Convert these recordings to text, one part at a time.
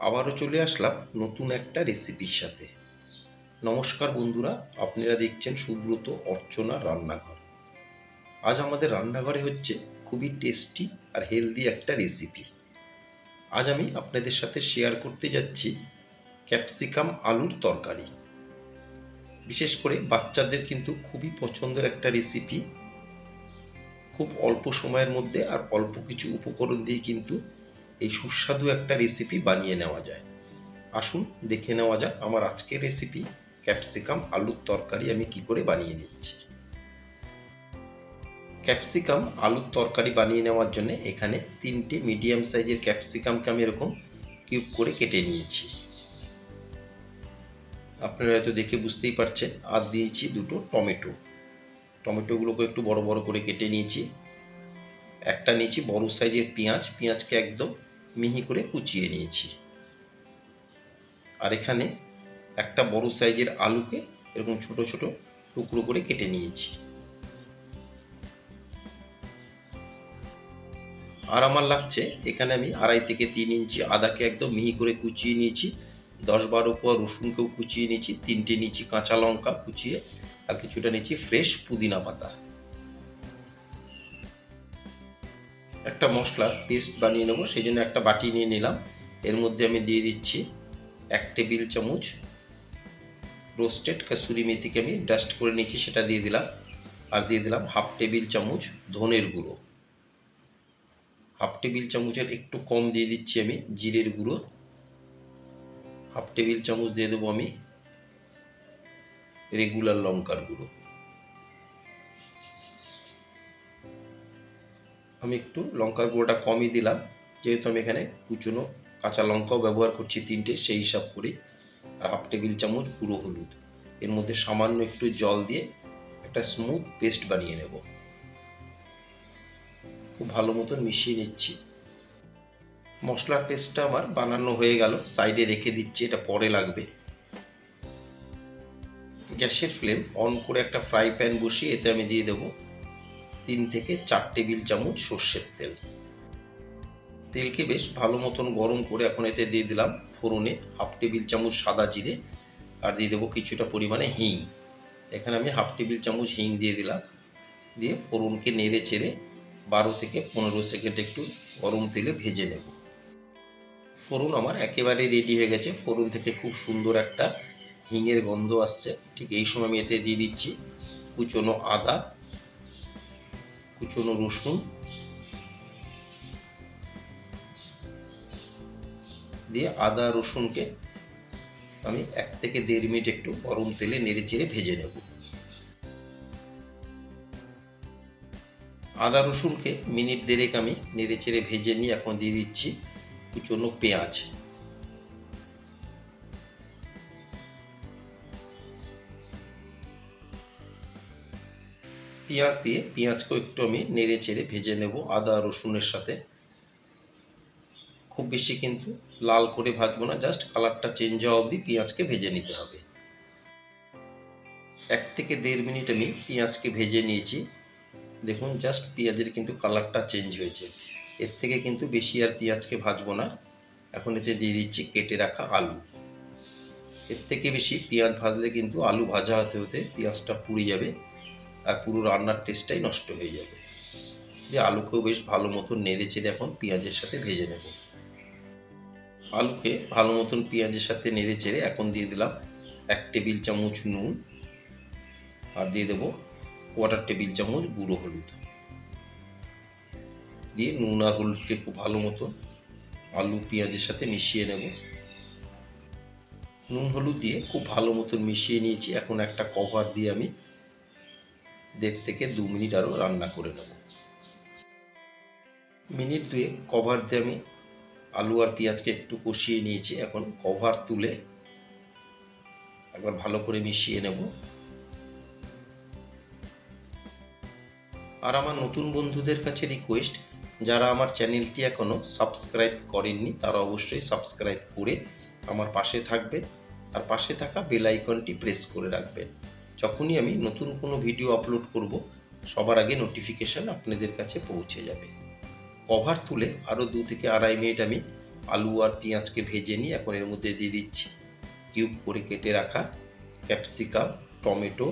আবারও চলে আসলাম নতুন একটা রেসিপির সাথে। নমস্কার বন্ধুরা, আপনারা দেখছেন সুব্রত অর্চনা রান্নাঘর। আজ আমাদের রান্নাঘরে হচ্ছে খুবই টেস্টি আর হেলদি একটা রেসিপি আজ আমি আপনাদের সাথে শেয়ার করতে যাচ্ছি ক্যাপসিকাম আলুর তরকারি। বিশেষ করে বাচ্চাদের কিন্তু খুবই পছন্দের একটা রেসিপি খুব অল্প সময়ের মধ্যে আর অল্প কিছু উপকরণ দিয়ে কিন্তু এই সুস্বাদু একটা রেসিপি বানিয়ে নেওয়া যায়। আসুন দেখে নেওয়া যাক আমার আজকের রেসিপি ক্যাপসিকাম আলুর তরকারি আমি কি করে বানিয়ে নিচ্ছি। ক্যাপসিকাম আলুর তরকারি বানিয়ে নেওয়ার জন্য এখানে তিনটে মিডিয়াম সাইজের ক্যাপসিকামকে আমি এরকম কিউব করে কেটে নিয়েছি। আপনারা হয়তো দেখে বুঝতেই পারছেন, আর দিয়েছি দুটো টমেটো। টমেটোগুলোকে একটু বড় বড় করে কেটে নিয়েছি। একটা নিয়েছি বড় সাইজের পেঁয়াজ। পেঁয়াজকে একদম মিহি করে কুচিয়ে নিয়েছি। আর এখানে একটা বড় সাইজের আলুকে এরকম ছোট ছোট টুকরো করে কেটে নিয়েছি। আর আমার লাগছে, এখানে আমি আড়াই থেকে তিন ইঞ্চি আদাকে একদম মিহি করে কুচিয়ে নিয়েছি। দশ বারো কোয়া রসুনকেও কুচিয়ে নিয়েছি, তিনটে নিয়েছি কাঁচা লঙ্কা কুচিয়ে, আর কিছুটা নিয়েছি ফ্রেশ পুদিনা পাতা। একটা মশলার পেস্ট বানিয়ে নেব সেই জন্য একটা বাটি নিয়ে নিলাম। এর মধ্যে আমি দিয়ে দিচ্ছি এক টেবিল চামচ রোস্টেড কাসুরি মেথিকে আমি ডাস্ট করে নিয়েছি, সেটা দিয়ে দিলাম। আর দিয়ে দিলাম হাফ টেবিল চামচ ধনের গুঁড়ো। হাফ টেবিল চামচের একটু কম দিয়ে দিচ্ছি আমি জিরের গুঁড়ো। হাফ টেবিল চামচ দিয়ে দেবো আমি রেগুলার লঙ্কার গুঁড়ো। আমি একটু লঙ্কার গুঁড়োটা কমই দিলাম। যেহেতু আমি এখানে কুচনো কাঁচা লঙ্কাও ব্যবহার করছি তিনটে, সেই হিসাব করে আর হাফ টেবিল চামচ গুঁড়ো হলুদ। এর মধ্যে সামান্য একটু জল দিয়ে একটা স্মুথ পেস্ট বানিয়ে নেব। খুব ভালো মতন মিশিয়ে নিচ্ছি। মশলার পেস্টটা আমার বানানো হয়ে গেল সাইডে রেখে দিচ্ছি, এটা পরে লাগবে। গ্যাসের ফ্লেম অন করে একটা ফ্রাই প্যান বসিয়ে এতে আমি দিয়ে দেবো তিন থেকে চার টেবিল চামচ সর্ষের তেল। তেলকে বেশ ভালো মতন গরম করে এখন এতে দিয়ে দিলাম ফোড়নে হাফ টেবিল চামচ সাদা জিরে আর দিয়ে দেবো কিছুটা পরিমাণে হিং। এখানে আমি হাফ টেবিল চামচ হিং দিয়ে দিলাম। দিয়ে ফোড়নকে নেড়ে চেড়ে বারো থেকে পনেরো সেকেন্ড একটু গরম তেলে ভেজে নেব। ফোড়ন আমার একেবারে রেডি হয়ে গেছে। ফোড়ন থেকে খুব সুন্দর একটা হিঙের গন্ধ আসছে। ঠিক এই সময় আমি এতে দিয়ে দিচ্ছি কুচনো আদা কুচনো রসুন। দিয়ে আদা রসুনকে আমি এক থেকে দেড় মিনিট একটু গরম তেলে নেড়ে চেড়ে ভেজে নেব। আদা রসুনকে মিনিট দেড়েক আমি নেড়ে চেড়ে ভেজে নিয়ে এখন দিয়ে দিচ্ছি কুচনো পেঁয়াজ। পেঁয়াজ দিয়ে পেঁয়াজকেও একটু আমি নেড়ে চেড়ে ভেজে নেব আদা, রসুনের সাথে। খুব বেশি কিন্তু লাল করে ভাজবো না, জাস্ট কালারটা চেঞ্জ হওয়া অবধি পেঁয়াজকে ভেজে নিতে হবে। এক থেকে দেড় মিনিট আমি পেঁয়াজকে ভেজে নিয়েছি। দেখুন, জাস্ট পেঁয়াজের কিন্তু কালারটা চেঞ্জ হয়েছে। এর থেকে কিন্তু বেশি আর পেঁয়াজকে ভাজবো না। এখন এতে দিয়ে দিচ্ছি কেটে রাখা আলু। এর থেকে বেশি পেঁয়াজ ভাজলে কিন্তু আলু ভাজা হতে হতে পেঁয়াজটা পুড়ে যাবে। আর পুরো রান্নার টেস্টটাই নষ্ট হয়ে যাবে। দিয়ে আলুকেও বেশ ভালো মতন নেড়ে চেড়ে এখন পেঁয়াজের সাথে ভেজে নেব। আলুকে ভালো মতন পেঁয়াজের সাথে নেড়ে চেড়ে এখন দিয়ে দিলাম এক টেবিল চামচ নুন আর দিয়ে দেবো কোয়ার্টার টেবিল চামচ গুঁড়ো হলুদ। দিয়ে নুন আর হলুদকে খুব ভালো মতন আলু পেঁয়াজের সাথে মিশিয়ে নেব। নুন হলুদ দিয়ে খুব ভালো মতন মিশিয়ে নিয়েছি। এখন একটা কভার দিয়ে আমি দেড় থেকে দু মিনিট আরও রান্না করে নেব। মিনিট দুয়ে কভার দিয়ে আমি আলু আর পেঁয়াজকে একটু কষিয়ে নিয়েছি। এখন কভার তুলে একবার ভালো করে মিশিয়ে নেব। আর আমার নতুন বন্ধুদের কাছে রিকোয়েস্ট যারা আমার চ্যানেলটি এখনও সাবস্ক্রাইব করেননি, তারা অবশ্যই সাবস্ক্রাইব করে আমার পাশে থাকবেন। আর পাশে থাকা বেল আইকনটি প্রেস করে রাখবেন। যখনই আমি নতুন কোনো ভিডিও আপলোড করব, সবার আগে নোটিফিকেশান আপনাদের কাছে পৌঁছে যাবে। কভার তুলে আরও দু থেকে আড়াই মিনিট আমি আলু আর পেঁয়াজকে ভেজে নিয়ে এখন এর মধ্যে দিয়ে দিচ্ছি। কিউব করে কেটে রাখা ক্যাপসিকাম টমেটো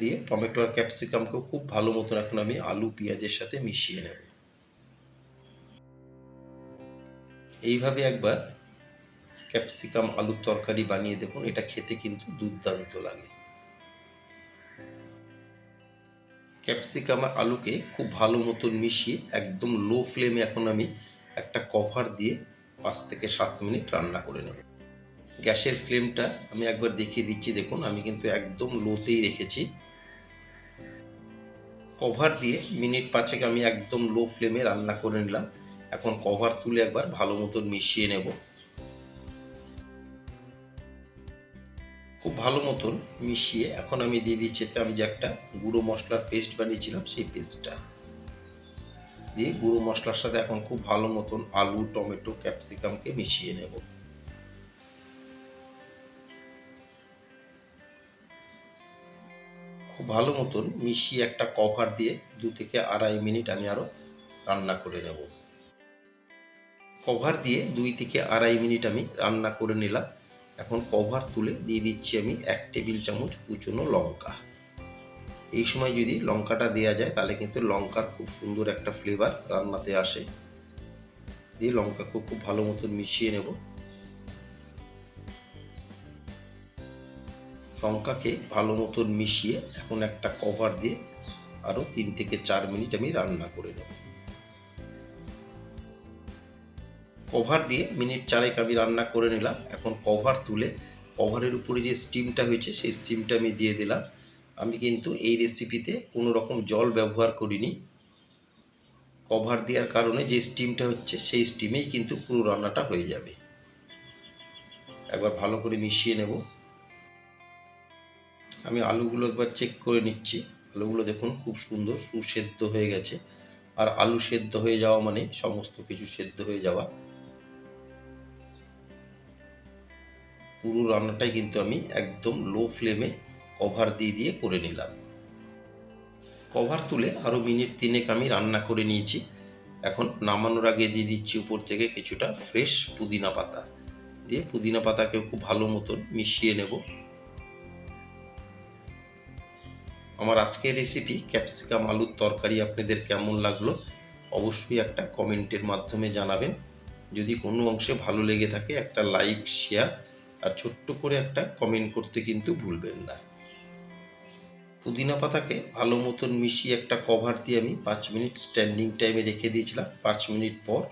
দিয়ে টমেটো আর ক্যাপসিকামকেও খুব ভালো মতন এখন আমি আলু, পেঁয়াজের সাথে মিশিয়ে নেব। এইভাবে একবার ক্যাপসিকাম, আলুর তরকারি বানিয়ে দেখুন, এটা খেতে কিন্তু দুর্দান্ত লাগে। ক্যাপসিকাম আর আলুকে খুব ভালো মতন মিশিয়ে একদম লো ফ্লেমে এখন আমি একটা কভার দিয়ে পাঁচ থেকে সাত মিনিট রান্না করে নেব। গ্যাসের ফ্লেমটা আমি একবার দেখিয়ে দিচ্ছি, দেখুন, আমি কিন্তু একদম লোতেই রেখেছি। কভার দিয়ে মিনিট পাঁচেক আমি একদম লো ফ্লেমে রান্না করে নিলাম। এখন কভার তুলে একবার ভালো মতন মিশিয়ে নেব। খুব ভালো মতন মিশিয়ে এখন আমি দিয়ে দিচ্ছি এতে আমি যে একটা গুঁড়ো মশলার পেস্ট বানিয়েছিলাম, সেই পেস্টটা দিয়ে গুঁড়ো মশলার সাথে এখন খুব ভালো মতন আলু, টমেটো, ক্যাপসিকামকে মিশিয়ে নেব। খুব ভালো মতন মিশিয়ে একটা কভার দিয়ে দু থেকে আড়াই মিনিট আমি আরও রান্না করে নেব। কভার দিয়ে দুই থেকে আড়াই মিনিট আমি রান্না করে নিলাম। এখন কভার তুলে দিয়ে দিচ্ছি আমি এক টেবিল চামচ কুচনো লঙ্কা। এই সময় যদি লঙ্কাটা দেওয়া যায়, তাহলে কিন্তু লঙ্কার খুব সুন্দর একটা ফ্লেভার রান্নাতে আসে। দিয়ে লঙ্কাকে খুব ভালো মতন মিশিয়ে নেব। লঙ্কাকে ভালো মতন মিশিয়ে এখন একটা কভার দিয়ে আরও তিন থেকে চার মিনিট আমি রান্না করে নেব। কভার দিয়ে মিনিট চারেক আমি রান্না করে নিলাম। এখন কভার তুলে কভারের উপরে যে স্টিমটা হয়েছে, সেই স্টিমটা আমি দিয়ে দিলাম। আমি কিন্তু এই রেসিপিতে কোনো রকম জল ব্যবহার করিনি। কভার দেওয়ার কারণে যে স্টিমটা হচ্ছে, সেই স্টিমেই কিন্তু পুরো রান্নাটা হয়ে যাবে। একবার ভালো করে মিশিয়ে নেব। আমি আলুগুলো একবার চেক করে নিচ্ছি। আলুগুলো দেখুন খুব সুন্দর সুসেদ্ধ হয়ে গেছে। আর আলু সেদ্ধ হয়ে যাওয়া মানে সমস্ত কিছু সেদ্ধ হয়ে যাওয়া। পুরো রান্নাটাই কিন্তু আমি একদম লো ফ্লেমে কভার দিয়ে দিয়ে করে নিলাম। কভার তুলে আরও মিনিট তিনেক আমি রান্না করে নিয়েছি। এখন নামানোর আগে দিয়ে দিচ্ছি উপর থেকে কিছুটা ফ্রেশ পুদিনা পাতা। দিয়ে পুদিনা পাতাকেও খুব ভালো মতন মিশিয়ে নেব। আমার আজকের রেসিপি ক্যাপসিকাম আলুর তরকারি আপনাদের কেমন লাগল অবশ্যই একটা কমেন্টের মাধ্যমে জানাবেন। যদি কোনো অংশে ভালো লেগে থাকে একটা লাইক শেয়ার আর ছোট্ট করে একটা কমেন্ট করতে কিন্তু ভুলবেন না। পুদিনা পাতাকে ভালো মতন মিশিয়ে একটা কভার দিয়ে আমি পাঁচ মিনিট স্ট্যান্ডিং টাইমে রেখে দিয়েছিলাম। পাঁচ মিনিট পর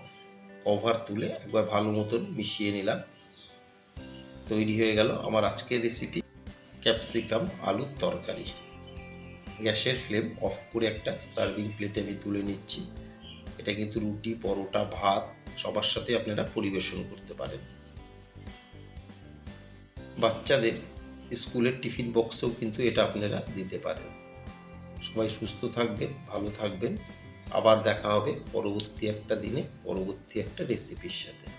কভার তুলে একবার ভালো মতন মিশিয়ে নিলাম। তৈরি হয়ে গেল আমার আজকের রেসিপি ক্যাপসিকাম আলুর তরকারি। গ্যাসের ফ্লেম অফ করে একটা সার্ভিং প্লেটে আমি তুলে নিচ্ছি। এটা কিন্তু রুটি, পরোটা, ভাত সবার সাথে আপনারা পরিবেশন করতে পারেন। বাচ্চাদের স্কুলের টিফিন বক্সেও কিন্তু এটা আপনারা দিতে পারেন। সবাই সুস্থ থাকবেন, ভালো থাকবেন। আবার দেখা হবে পরবর্তী একটা দিনে, পরবর্তী একটা রেসিপির সাথে।